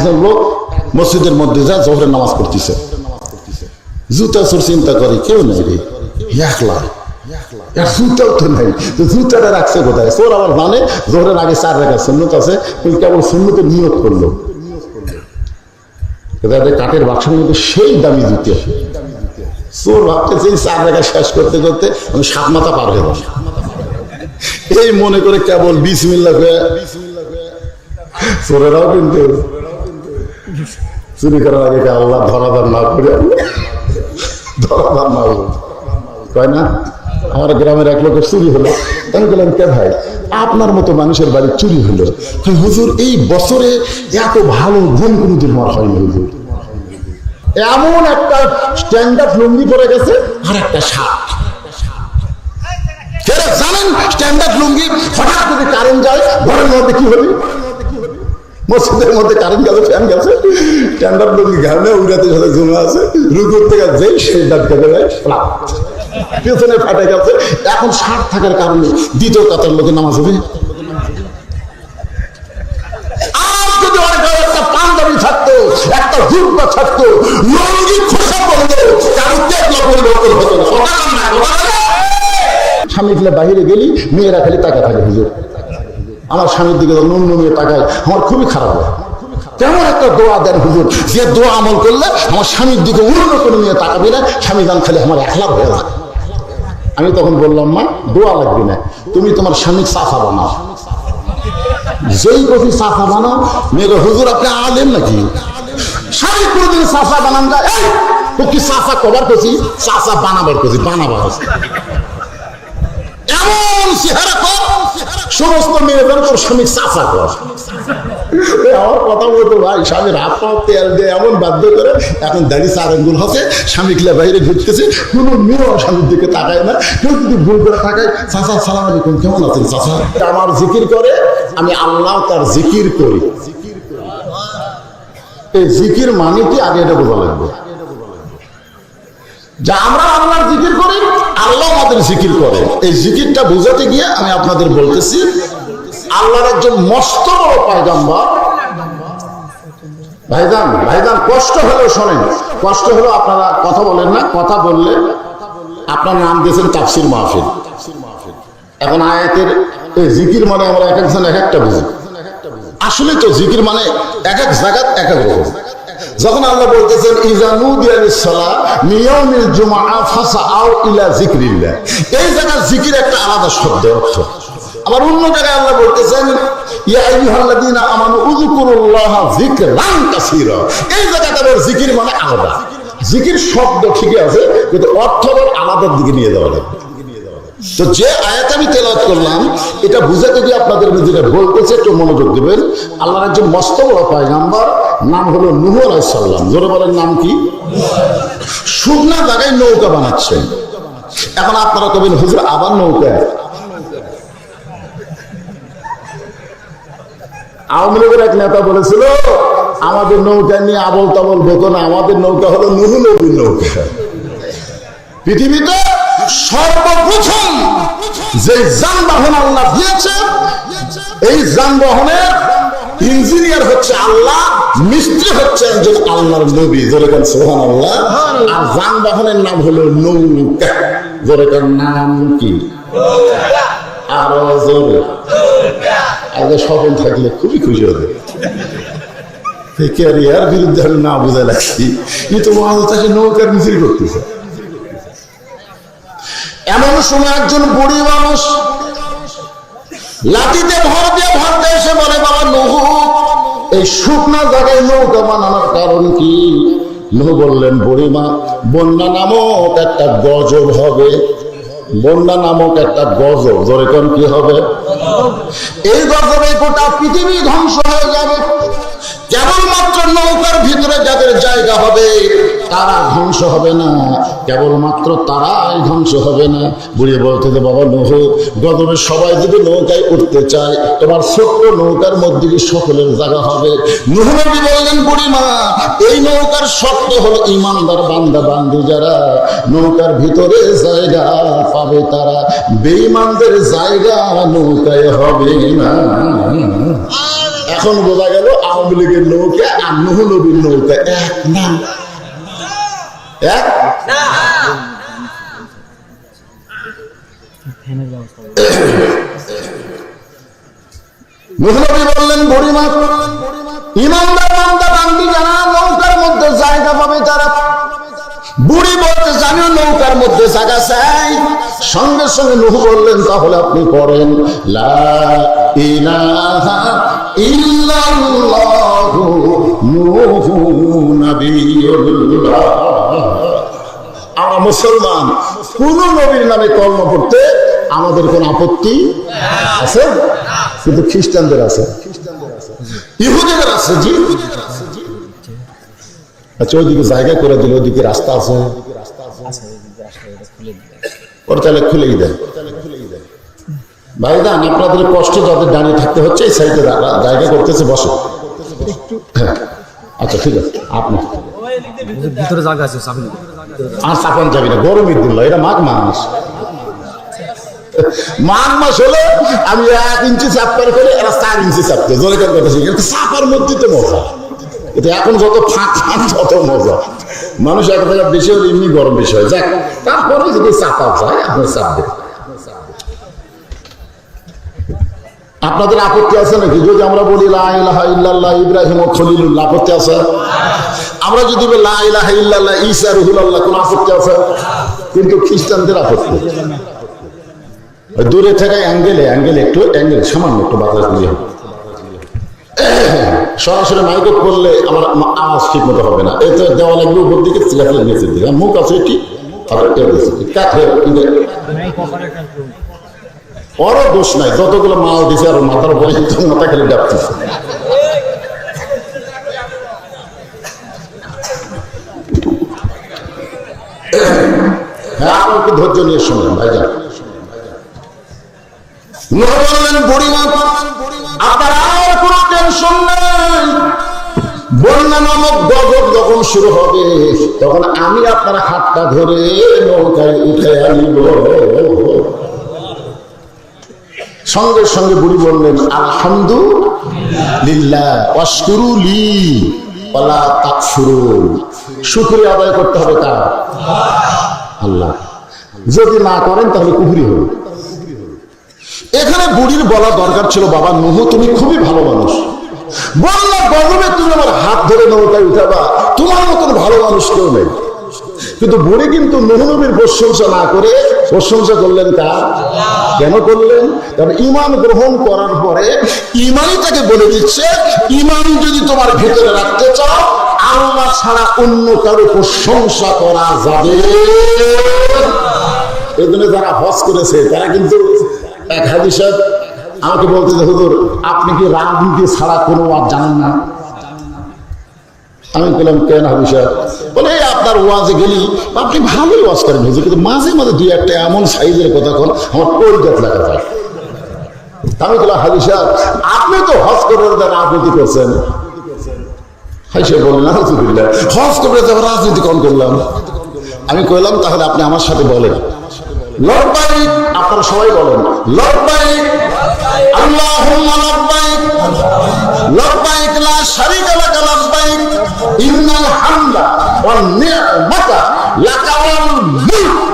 একজন লোক মসজিদের মধ্যে যা জোহরের নামাজ পড়তেছে। জুতা চোর চিন্তা করে, কেউ নেই রে। একলা জুতাও তো নাই। জুতাটা রাখছে কোথায়? আবার জানে জোহরের আগে চার সুন্নত আছে কেবল সুন্নতের নিয়োগ করল। কাঠের বাক্সের মধ্যে সেই দামি জুতে। চোর ভাবতেছে চার শেষ করতে করতে আমি সাত মাথা পার হয়ে এই মনে করে কেবল বিশ চোরেরাও কিন্তু চুরি করার আগে আল্লাহ ধরাধার না করে? ধরাধার না হলো তাই না? আমার গ্রামের এক লোকের চুরি হলো। আমি বললাম, কে ভাই? আপনার মতো মানুষের বাড়ি চুরি হলো। হুজুর, এই বছরে এত ভালো গুণ কোনোদিন আমার হয়নি হুজুর। এমন একটা স্ট্যান্ডার্ড লুঙ্গি পরে গেছে আর একটা শার্ট। জানেন স্ট্যান্ডার্ড লুঙ্গি হঠাৎ যদি কারেন্ট যায়, ঘরের মধ্যে কি হবে মসজিদের মধ্যে কারেন্ট গেছে ফ্যান গেছে স্ট্যান্ডার্ড লুঙ্গি ঘামে উড়াতে সাথে জমে আছে রুকুর থেকে যেই সেই ডাক কেটে পেছনে ফাটে গেছে, এখন ষাট থাকার কারণে দ্বিতীয় কাতার লোকে নামাজ হবে। স্বামী বাহিরে গেলি, মেয়েরা খালি তাকা থাকে, হুজুর। আমার স্বামীর দিকে নুন নুনিয়ে তাকায়, আমার খুবই খারাপ হয়। তেমন একটা দোয়া দেন হুজুর, যে দোয়া আমল করলে আমার স্বামীর দিকে অন্য করে নিয়ে তাকাবি না, স্বামী গান খালি আমার একলা হয়ে যায় আমি তখন বললাম, মা, দোয়া লাগবে না, তুমি তোমার স্বামীর সাফা বানাও। যেই কফি সাফা বানাও? মেয়েকে হুজুর, আপনি আলেন নাকি? স্বামী কোনোদিন সাফা বানান যায় কি সাফা কবার করছি? সাফা বানাবার করছি, বানাবার এমন চেহারা কর সমস্ত মেয়েদের তোর স্বামী চাফা কর। আমার কথা বলতো ভাই স্বামীর হাত তেল দিয়ে এমন বাধ্য করে, এখন চার আঙ্গুল হচ্ছে স্বামী কিলা বাইরে ঘুরতেছে, কোনো মেয়ে স্বামীর দিকে তাকায় না, কেউ যদি ভুল করে তাকায়, চাচা, সালাম আলাইকুম, কেমন আছেন চাচা? আমার জিকির করে, আমি আল্লাহ তার জিকির করি। এই জিকির মানে কি? আগে এটা বোঝা লাগবে যা আমরা আল্লাহর জিকির করি, আল্লাহ আমাদের জিকির করে। এই জিকিরটা বোঝাতে গিয়ে আমি আপনাদের বলতেছি, আল্লাহর একজন মস্ত বড় পায়গাম্বার। ভাইজান ভাইজান, কষ্ট হলেও শোনেন, কষ্ট হলেও আপনারা কথা বলেন না, কথা বললে আপনার নাম দিয়েছেন তাফসির মাহফিল। এখন আয়াতের এই জিকির মানে আমরা এক একজন এক একটা বুঝি। আসলে তো জিকির মানে এক এক জায়গাত এক এক রকম। যখন আল্লাহ বলতেছেন ইজানুদিয়ালিসসালাহ মিয়াউমিল জুমআ ফাসআউ ইলা এই জায়গার জিকির একটা আলাদা শব্দ, অর্থ। আবার অন্য জায়গায় আল্লাহ বলতেছেন এই জিকির মানে আলাদা। জিকির শব্দ ঠিকই আছে, কিন্তু অর্থ আলাদার দিকে নিয়ে যাওয়া লাগবে তো যে আয়াত আমি তেলাওয়াত করলাম, এটা বুঝাতে গিয়ে আপনাদের যেটা বলতেছে একটু মনোযোগ দেবেন। আল্লাহর একজন মস্ত বড় পায়গাম্বার নাম হলো নুহ আলাইসাল্লাম জোরে বলেন নাম কি? শুকনা জায়গায় নৌকা বানাচ্ছেন এখন আপনারা কবেন হুজুর আবার নৌকা আওয়ামী লীগের এক নেতা বলেছিল, আমাদের নৌকা নিয়ে আবল তাবল বতো না, আমাদের নৌকা হলো নুহু নবীর নৌকা। পৃথিবীতে সর্বপ্রথম যে যানবাহন আল্লাহ দিয়েছে, এই যানবাহনের ইঞ্জিনিয়ার হচ্ছে আল্লাহ মিস্ত্রি হচ্ছে একজন আল্লাহর নবী। যেরকম সোহান আল্লাহ আর যানবাহনের নাম হলো নৌকা। যেরকম নাম কি? আরও জোরে। আগে থাকলে খুবই খুশি হবে। ক্যারিয়ার বিরুদ্ধে আমি না বোঝা লাগছি কিন্তু মহাজ তাকে নৌকার মিছিল করতেছে। এমন সময় একজন বুড়ি মানুষ লাঠিতে ভর দিয়ে ভর এই শুকনা জায়গায় নৌকা বানানোর কারণ কি? নৌ বললেন, বুড়িমা, বন্যা নামক একটা গজব হবে। বন্যা নামক একটা গজব যেরকম কি হবে? এই গজবে গোটা পৃথিবী ধ্বংস হয়ে যাবে। নৌকার ভিতরে যাদের জায়গা হবে, তারা ধ্বংস হবে না। কেবলমাত্র তারাই ধ্বংস হবে না। বুড়ি বলতে যে বাবা নহ, গদরে সবাই যদি নৌকায় উঠতে চায়, তোমার ছোট্ট নৌকার মধ্যে কি সকলের জায়গা হবে? নহনবী বললেন বুড়িমা এই নৌকার শর্ত হলো ইমানদার বান্দা, বান্দি যারা। নৌকার ভিতরে জায়গা পাবে তারা। বেঈমানদের জায়গা নৌকায় হবে না। এখন বোঝা গেল আওয়ামী লীগের নৌকা আর নুহ নবীর নৌকা এক না। এক? বললেন ইমানদার মধ্যে পাবে তারা বুড়ি বলতে মধ্যে জায়গা চাই। সঙ্গে সঙ্গে নুহ বললেন, তাহলে আপনি পড়েন আমরা মুসলমান, কোন নবীর নামে কর্ম করতে আমাদের কোন আপত্তি আছে? কিন্তু খ্রিস্টানদের আছে। ইহুদিদের আছে জি। আচ্ছা ওইদিকে জায়গা করে দিল ওইদিকে রাস্তা আছে। ওর তাহলে খুলেই দেন ভাইদান আপনাদের কষ্ট যাদের দাঁড়িয়ে থাকতে হচ্ছে এই সাইডে জায়গা করতেছে বসে। হ্যাঁ। আচ্ছা ঠিক আছে। আপনি। ভিতরে জায়গা আছে আর চাপান যাবি না গরমের দিন এটা মাঘ মাস। মাঘ মাস হলে আমি এক ইঞ্চি চাপবার করে এরা চার ইঞ্চি চাপতে জলের কথা শিখে চাপার মধ্যে তো মজা। এটা এখন যত ফাঁক ফাঁক তত মজা। মানুষ এক জায়গা বেশি হলে এমনি গরম বেশি হয়। যাক, তারপরে যদি চাপা যায়, আপনার চাপ দেবে। আপনাদের আপত্তি আছে নাকি? যদি আমরা বলি, লা ইলাহা ইল্লাল্লাহ ইব্রাহিম ও খলিলুল্লাহ আপত্তি আছে? আমরা যদি বলি, লা ইলাহা ইল্লাল্লাহ ঈসা রুহুল্লাহ কোন আপত্তি আছে? কিন্তু খ্রিস্টানদের আপত্তি। দূরে থেকে অ্যাঙ্গেলে অ্যাঙ্গেলে একটু, অ্যাঙ্গেলে সামান্য একটু বাতাস দিয়ে। সরাসরি মাইকে করলে আমার আওয়াজ ঠিক মতো হবে না। এতে দেওয়া লাগবে উপর দিকে দিকে। মুখ আছে কি? ওরও দোষ নাই। যতগুলো মাল দিছে আর মাথার উপরে মাথা খেলে ডাকতেছে। হ্যাঁ ধৈর্য নিয়ে শুনুন, ভাইজান। আপনার টেনশন নাই। বন্যা নামক গজব যখন শুরু হবে, তখন আমি আপনার হাতটা ধরে নৌকায় উঠে আনিব। সঙ্গে সঙ্গে বুড়ি বললেন, আলহামদুলিল্লাহ আদায় করতে হবে আল্লাহ। যদি না করেন, তাহলে কুহুরি হবে। এখানে বুড়ির বলা দরকার ছিল, বাবা নুহু, তুমি খুবই ভালো মানুষ। বললা গরমে তুমি আমার হাত ধরে নৌকায় উঠাবা। তোমার মতন ভালো মানুষ কেউ নেই। কিন্তু বুড়ি কিন্তু নুহনবীর প্রশংসা না করে প্রশংসা করলেন কার? কেন করলেন? কারণ ইমান গ্রহণ করার পরে ইমানই তাকে বলে দিচ্ছে, ইমান যদি তোমার ভেতরে রাখতে চাও, আল্লাহ ছাড়া অন্য কারও প্রশংসা করা যাবে এই জন্য যারা হজ করেছে, তারা কিন্তু এক হাদিস সাহেব আমাকে বলতে যে হুজুর, আপনি কি রাজনীতি ছাড়া কোনো ওয়াজ জানেন না? আমি বললাম, কেন হাদিস সাহেব বলে আপনার ওয়াজে গেলি, আপনি ভালোই ওয়াজ করেন হুজুর, কিন্তু মাঝে মাঝে দুই একটা এমন সাইজের কথা কোন, আমার পরিজাত লাগা যায় আমি বললাম হাদিস সাহেব আপনি তো হজ করে রাজনীতি করছেন। হাই সে বললেন, আলহামদুলিল্লাহ, হজ করে যাবার রাজনীতি কম করলাম। আমি কইলাম, তাহলে আপনি আমার সাথে বলেন। লব্বাইক আপনারা সবাই বলেন লব্বাইক আল্লাহুম্মা লব্বাইক লব্বাইক লা শারীকা লাক লব্বাইক ইন্নাল হামদা ওয়ান নি'মাতা লাকা ওয়াল মুলক